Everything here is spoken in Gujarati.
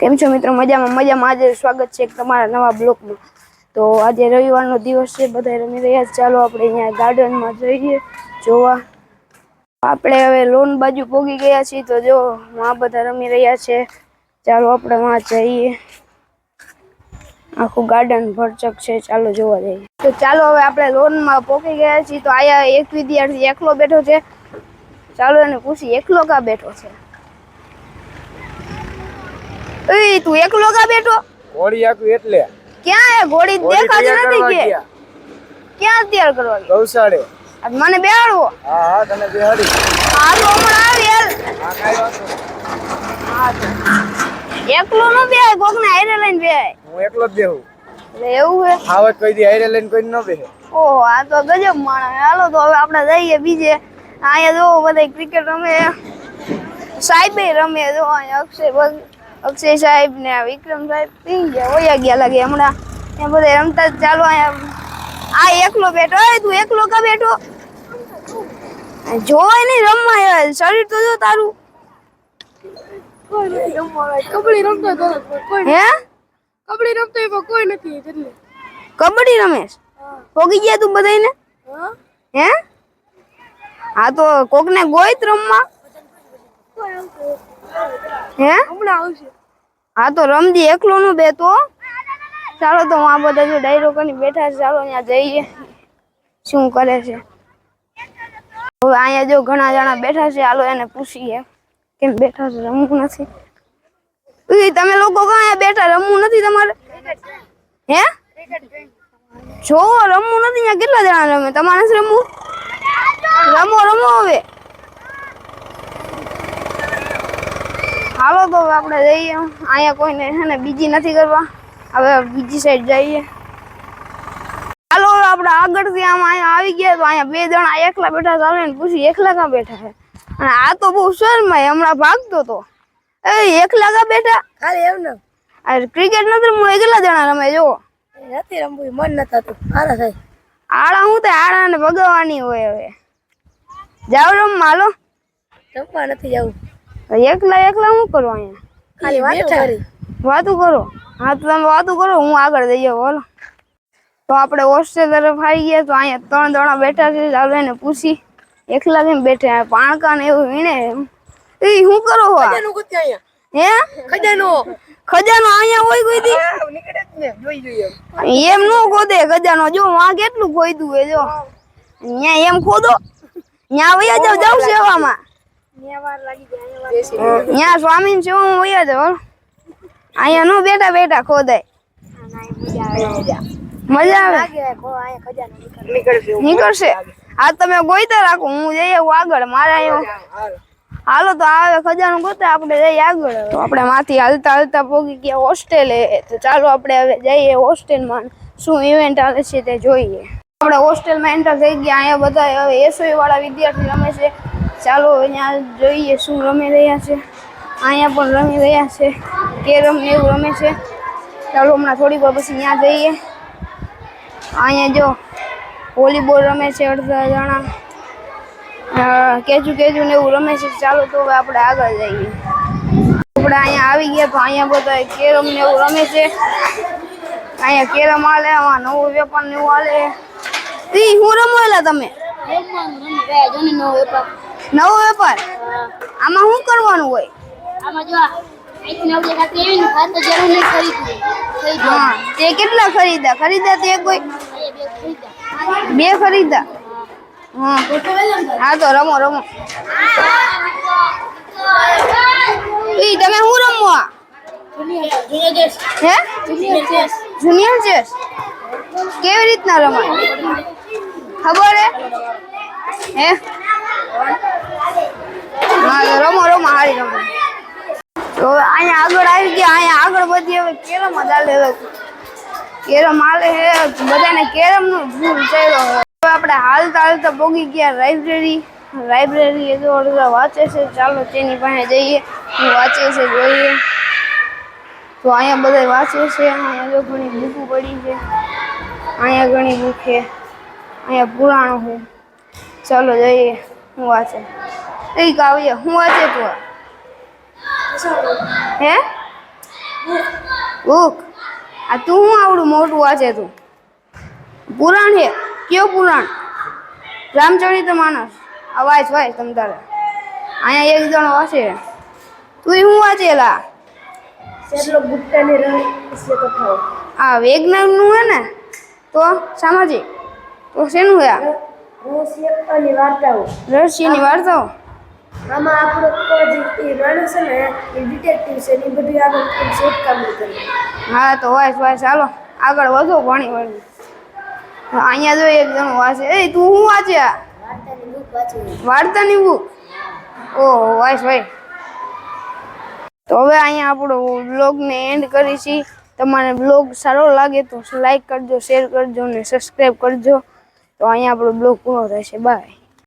કેમ છો મિત્રો? મજામાં મજામાં. આજે સ્વાગત છે તમારા નવા બ્લોકમાં. તો આજે રવિવારનો દિવસ છે બધા રમી રહ્યા છે. ચાલો આપણે અહીંયા ગાર્ડનમાં જઈએ, જોવા. આપણે હવે લોન બાજુ પોગી ગયા છીએ, તો જો, આ બધા રમી રહ્યા છે. ચાલો આપણે વાં જઈએ. આખું ગાર્ડન ભરચક છે, ચાલો જોવા જઈએ. તો ચાલો હવે આપણે લોનમાં પોકી ગયા છીએ, તો આયા એક વિદ્યાર્થી એકલો બેઠો છે. ચાલો એને પૂછી એકલો કા બેઠો છે? એ તું એકલો કા બેઠો? ઘોડી આખું એટલે. ક્યાં એ ઘોડી દેખાતી નથી કે. ક્યાં તૈયાર કરવાની? ગૌશાળે. મને બેહાડવો હા હા તને બેહાડી. તો હમણાં આવી યાર હા કાઈ વાંધો હા તો. એકલો નો બે કોક ને હારે લઈને બે હું એકલો જ બેહું. એટલે એવું હે? હવે કોઈ દી હારે લઈને કોઈ ન બેહે. ઓહો આ તો ગજબ માણસ હાલો તો હવે આપણે જઈએ બીજે. અહીંયા જો બધા ક્રિકેટ રમે. સાહેબ રમે જો અહીંયા અક્ષય ભગ- અક્ષય સાહેબ ને વિક્રમ સાહેબ પી ગયા વયા ગયા લાગે હમણાં. એ બધા રમતા ચાલો અહીંયા. આ એકલો બેઠો એ તું એકલો કા બેઠો? જોય જોવાય નહીં રમવા યાર શરીર તો જો તારું. કબડ્ડી રમતો હે? કબડ્ડી રમતો એમાં કોઈ નથી એટલે કબડ્ડી રમેશ? પોગી ગયા તું બધાને હા? હે? હા તો કોકને ગોઈત રમવા? હે? હમણાં આવશે. હા તો રમદી એકલો નું બે તો ચાલો તો આ બધા જો ડાયરો કરીને બેઠા છે ચાલો અહીંયા જઈએ. શું કરે છે? હવે અહીંયા જો ઘણા જણા બેઠા છે હાલો એને પૂછીએ. કેમ બેઠા છે રમવું નથી? તમે લોકો અહીંયા બેઠા રમવું નથી તમારે? હે? જો રમવું નથી અહીંયા કેટલા જણા રમે? તમારે રમવું? રમો રમો હવે. હાલો તો આપણે જઈએ. અહીંયા કોઈને છે ને બીજી નથી કરવા. હવે બીજી સાઈડ જઈએ. ચાલો હવે આપણે આગળથી આમ અહીંયા આવી ગયા તો અહીંયા બે જણા એકલા બેઠા ચાલે ને પૂછી એકલા કાં બેઠા છે? અને આ તો બહુ શરમાય હમણાં ભાગતો તો. એ એકલા કાં બેઠા? ખાલી એમ ને. અરે ક્રિકેટ નથી રમવું એકલા જણા રમે જો નથી રમવું મન ન થતું. આરા થાય આડા હું તો? આડા ને ભગવાની હોય હવે. જાવ રમવા હાલો. રમવા નથી જવું. એકલા એકલા શું કરો અહીંયા? ખાલી વાતો કરો. હા તો તમે વાતો કરો હું આગળ જઈએ બોલો તો આપણે હોસ્ટેલ તરફ આવી ગયા તો અહીંયા ત્રણ જણા બેઠા છે ચાલો એને પૂછી. એકલા કેમ બેઠા પાણકા ને એવું વીણે એમ. એ શું કરો હો હે? ખજાનો. ખજાનો અહીંયા હોય કોઈ દી? નીકળે જ ને જોઈ જોઈએ. એમ નો ખોદે ખજાનો. જો આ કેટલું ખોદ્યું હે જો. અહીંયા એમ ખોદો. ત્યાં વયા જાવ જાવ સેવામાં. ત્યાં સ્વામી સેવામાં વયા જાવ હાલો. અહીંયા નું બેઠા બેઠા ખોદાય. મજા આવે. નીકળશે. નીકળશે આ તમે ગોઈતા રાખો હું જઈએ આવું આગળ મારા અહીંયા. હાલો. તો આવે ખજાનું ગોતે આપણે જઈએ આગળ તો આપણે માથી હાલતા હાલતા પોગી ગયા હોસ્ટેલે. તો ચાલો આપણે હવે જઈએ હોસ્ટેલમાં. શું ઇવેન્ટ હાલે છે તે જોઈએ. આપણે હોસ્ટેલમાં એન્ટર થઈ ગયા અહીંયા બધા હવે એસઓઈ વાળા વિદ્યાર્થી રમે છે. ચાલો અહીંયા જોઈએ શું રમી રહ્યા છે. અહીંયા પણ રમી રહ્યા છે. કેરમ ને એવું રમે છે. ચાલો હમણાં થોડીક વાર પછી ત્યાં જઈએ. અહીંયા જો વોલીબોલ રમે છે અડધા જણા. અ, કેજુ કેજુ ને એવું રમે છે. ચાલો તો હવે આપણે આગળ જઈએ. આપણે અહીંયા આવી ગયા તો અહીંયા બધા કેરમ ને એવું રમે છે. અહીંયા કેરમ હાલે આમાં નવો વેપાર ને એવું હાલે. ઈ હું રમેલા તમે? નવો વેપાર? આમાં શું કરવાનું હોય? આમાં જો નવ તો કેટલા ખરીદા ખરીદા તે કોઈ? બે ખરીદા હા. હા તો રમો રમો. તમે શું રમવા હે? Junior chess. કેવી રીતના રમાય? ખબર હે? હા તો રમો રમો હારી રમો તો અહીંયા આગળ આવી ગયા, અહીંયા આગળ બધી હવે કેરમ છે. કેરમ હાલે છે બધાને કેરમ નો ભૂલ થયેલો હવે. આપણે હાલતા હાલતા પોગી ગયા લાઇબ્રેરી લાઇબ્રેરી એ તો અડધા વાંચે છે. ચાલો તેની પાસે જઈએ, હું વાંચે છે જોઈએ. તો અહીંયા બધા વાંચે છે. અહીંયા જો ઘણી બુકો પડી છે. અહીંયા ઘણી બુક છે અહીંયા પુરાણો છે. ચાલો જઈએ, હું વાંચે. એ આવીએ હું વાંચે તું? હે? બુક આ તું હું આવડું મોટું વાંચે તું? પુરાણ હે? કયો પુરાણ? રામચરિત માનસ આ વાંચ વાંચ તમ તારે. અહીંયા એક જણો વાંચે તું શું વાંચેલા ગુપ્તાની રહસ્ય કથાઓ આ વિજ્ઞાનનું હે ને? તો સામાજિક? તો શેનું હે આ? રહસ્ય અને વાર્તાઓ. રહસ્યની વાર્તાઓ? આમાં આપણો કોઈ એ માણસ ને એ ડિટેક્ટિવ છે ને બધું આગળ શોધ કામ કરે. હા તો વાસ વાસ ચાલો આગળ વધો ભણી વળી અહીંયા જો એક જણો વાંચે એ તું શું વાંચે વાર્તાની બુક ઓહો વાંચ ભાઈ તો હવે અહીંયા આપણો બ્લોગને એન્ડ કરી છીએ તમારે બ્લોગ સારો લાગે તો લાઈક કરજો શેર કરજો ને સબસ્ક્રાઈબ કરજો. તો અહીંયા આપણો બ્લોગ પૂરો થશે. બાય